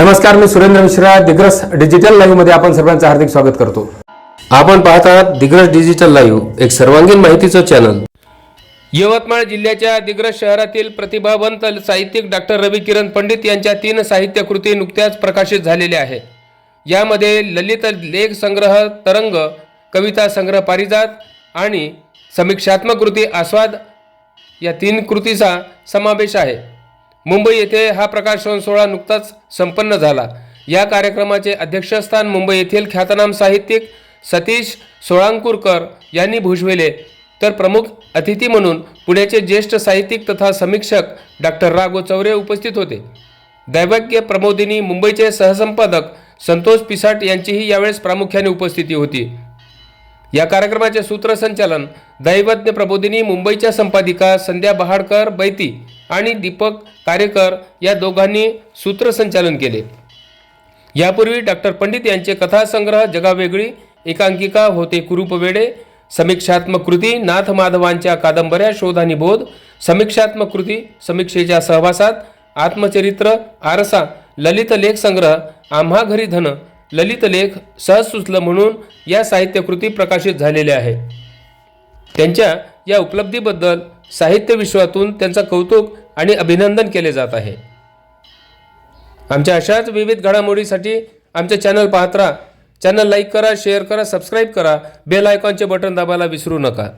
नमस्कार मी सुरेंद्र मिश्रा दिग्रस डिजिटल लाईव्हमध्ये आपण सर्वांचं हार्दिक स्वागत करतो. आपण पाहत आहात दिग्रस डिजिटल लाईव्ह एक सर्वांगीण माहितीचं चॅनल यवतमाळ जिल्ह्याच्या दिग्रस शहरातील प्रतिभावंत साहित्यिक डॉक्टर रवी किरण पंडित यांच्या तीन साहित्य कृती नुकत्याच प्रकाशित झालेल्या आहेत. यामध्ये ललित लेख संग्रह तरंग कविता संग्रह पारिजात आणि समीक्षात्मक कृती आस्वाद या तीन कृतीचा समावेश आहे. मुंबई येथे हा प्रकाशन सोहळा नुकताच संपन्न झाला. या कार्यक्रमाचे अध्यक्षस्थान मुंबई येथील ख्यातनाम साहित्यिक सतीश सोळांकुरकर यांनी भुजविले. तर प्रमुख अतिथी म्हणून पुण्याचे ज्येष्ठ साहित्यिक तथा समीक्षक डॉक्टर राघव चौरे उपस्थित होते. दैवज्ञ प्रमोदिनी मुंबईचे सहसंपादक संतोष पिसाट यांचीही यावेळेस प्रामुख्याने उपस्थिती होती. या कार्यक्रमाचे सूत्रसंचालन दैवज्ञ प्रबोधिनी मुंबईच्या संपादिका संध्या बहाडकर बैती आणि दीपक कारेकर या दोघांनी सूत्रसंचालन केले. यापूर्वी डॉक्टर पंडित यांचे कथासंग्रह जगावेगळी एकांकिका होते. कुरूप वेडे समीक्षात्मक कृती नाथ माधवांच्या कादंबऱ्या शोध आणि बोध समीक्षात्मक कृती समीक्षेच्या सहवासात आत्मचरित्र आरसा ललित लेख संग्रह आम्हा घरी धन ललित लेख सहज सुचलं म्हणून या साहित्यकृती प्रकाशित झालेल्या आहेत त्यांच्या या उपलब्धीबद्दल साहित्य विश्वातून त्यांचा कौतुक आणि अभिनंदन केले जात आहे. आमच्या अशाच विविध घडामोडीसाठी आमचे चॅनल पाहत राहा. चॅनल लाईक करा शेअर करा सबस्क्राईब करा. बेल आयकॉनचे बटन दाबायला विसरू नका.